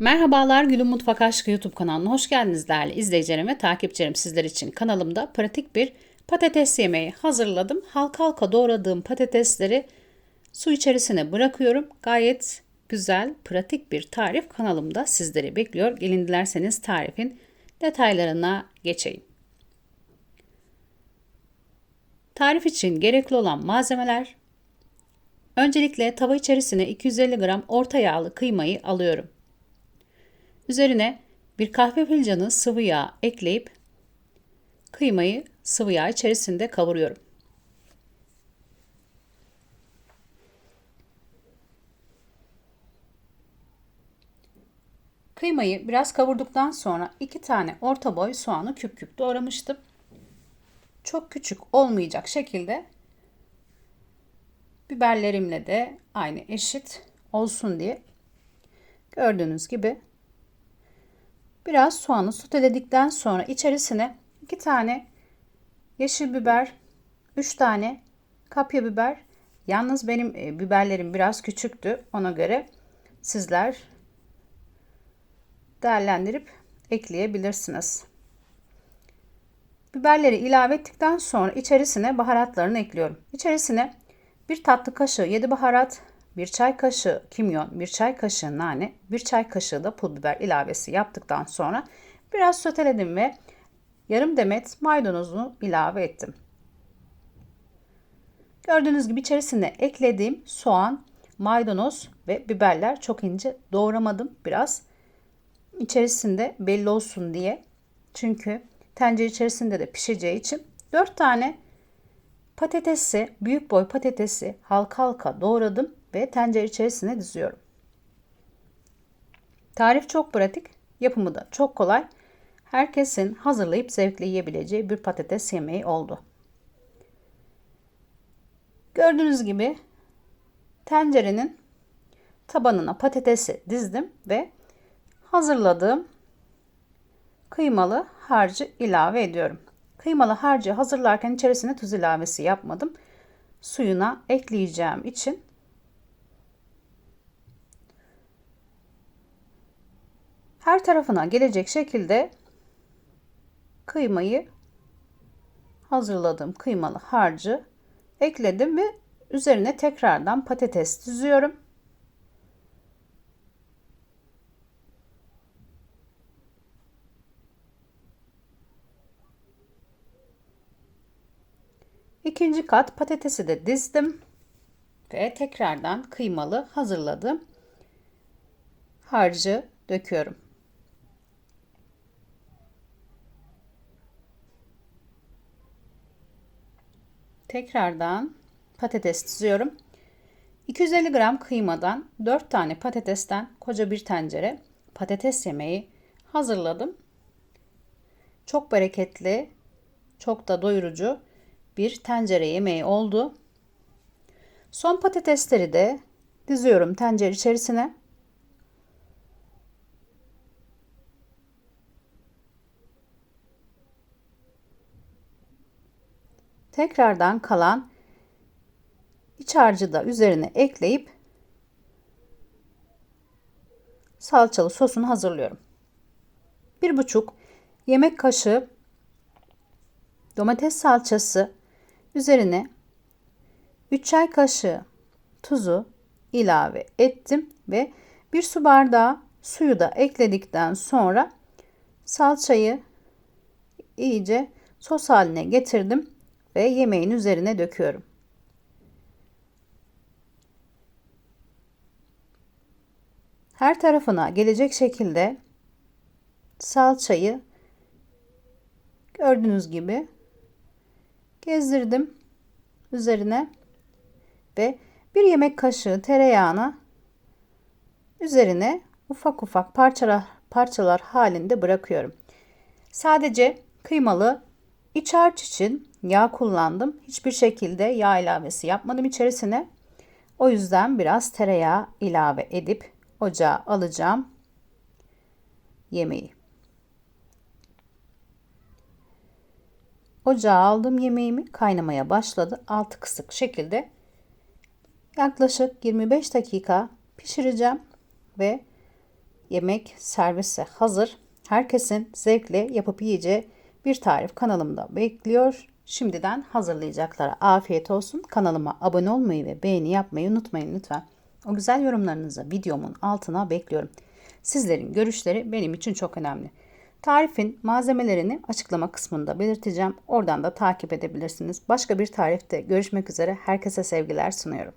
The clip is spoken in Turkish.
Merhabalar Gül'ün Mutfak Aşkı YouTube kanalına hoş geldiniz değerli izleyicilerim ve takipçilerim sizler için. Kanalımda pratik bir patates yemeği hazırladım. Halka halka doğradığım patatesleri su içerisine bırakıyorum. Gayet güzel, pratik bir tarif kanalımda sizleri bekliyor. Gelin dilerseniz tarifin detaylarına geçeyim. Tarif için gerekli olan malzemeler Öncelikle tava içerisine 250 gram orta yağlı kıymayı alıyorum. Üzerine bir kahve fincanı sıvı yağ ekleyip kıymayı sıvı yağ içerisinde kavuruyorum. Kıymayı biraz kavurduktan sonra iki tane orta boy soğanı küp küp doğramıştım. Çok küçük olmayacak şekilde biberlerimle de aynı eşit olsun diye gördüğünüz gibi Biraz soğanı soteledikten sonra içerisine 2 tane yeşil biber, 3 tane kapya biber. Yalnız benim e, biberlerim biraz küçüktü. Ona göre sizler değerlendirip ekleyebilirsiniz. Biberleri ilave ettikten sonra içerisine baharatlarını ekliyorum. İçerisine bir tatlı kaşığı 7 baharat, 1 çay kaşığı kimyon, 1 çay kaşığı nane, 1 çay kaşığı da pul biber ilavesi yaptıktan sonra biraz soteledim ve yarım demet maydanozunu ilave ettim. Gördüğünüz gibi içerisine eklediğim soğan, maydanoz ve biberler çok ince doğramadım biraz. içerisinde belli olsun diye. Çünkü tencere içerisinde de pişeceği için 4 tane patatesi, büyük boy patatesi halka halka doğradım ve tencere içerisine diziyorum. Tarif çok pratik, yapımı da çok kolay. Herkesin hazırlayıp zevkle yiyebileceği bir patates yemeği oldu. Gördüğünüz gibi tencerenin tabanına patatesi dizdim ve hazırladığım kıymalı harcı ilave ediyorum. Kıymalı harcı hazırlarken içerisine tuz ilavesi yapmadım. Suyuna ekleyeceğim için her tarafına gelecek şekilde kıymayı hazırladığım kıymalı harcı ekledim ve üzerine tekrardan patates düzüyorum. İkinci kat patatesi de dizdim ve tekrardan kıymalı hazırladım harcı döküyorum. Tekrardan patates diziyorum. 250 gram kıymadan 4 tane patatesten koca bir tencere patates yemeği hazırladım. Çok bereketli, çok da doyurucu bir tencere yemeği oldu. Son patatesleri de diziyorum tencere içerisine. Tekrardan kalan iç harcı da üzerine ekleyip salçalı sosunu hazırlıyorum. Bir buçuk yemek kaşığı domates salçası üzerine 3 çay kaşığı tuzu ilave ettim ve bir su bardağı suyu da ekledikten sonra salçayı iyice sos haline getirdim ve yemeğin üzerine döküyorum. Her tarafına gelecek şekilde salçayı gördüğünüz gibi gezdirdim üzerine ve bir yemek kaşığı tereyağını üzerine ufak ufak parçalar parçalar halinde bırakıyorum. Sadece kıymalı iç harç için yağ kullandım. Hiçbir şekilde yağ ilavesi yapmadım içerisine. O yüzden biraz tereyağı ilave edip ocağa alacağım yemeği. Ocağa aldım yemeğimi kaynamaya başladı. Altı kısık şekilde yaklaşık 25 dakika pişireceğim ve yemek servise hazır. Herkesin zevkle yapıp yiyeceği bir tarif kanalımda bekliyor. Şimdiden hazırlayacaklara afiyet olsun. Kanalıma abone olmayı ve beğeni yapmayı unutmayın lütfen. O güzel yorumlarınızı videomun altına bekliyorum. Sizlerin görüşleri benim için çok önemli. Tarifin malzemelerini açıklama kısmında belirteceğim. Oradan da takip edebilirsiniz. Başka bir tarifte görüşmek üzere. Herkese sevgiler sunuyorum.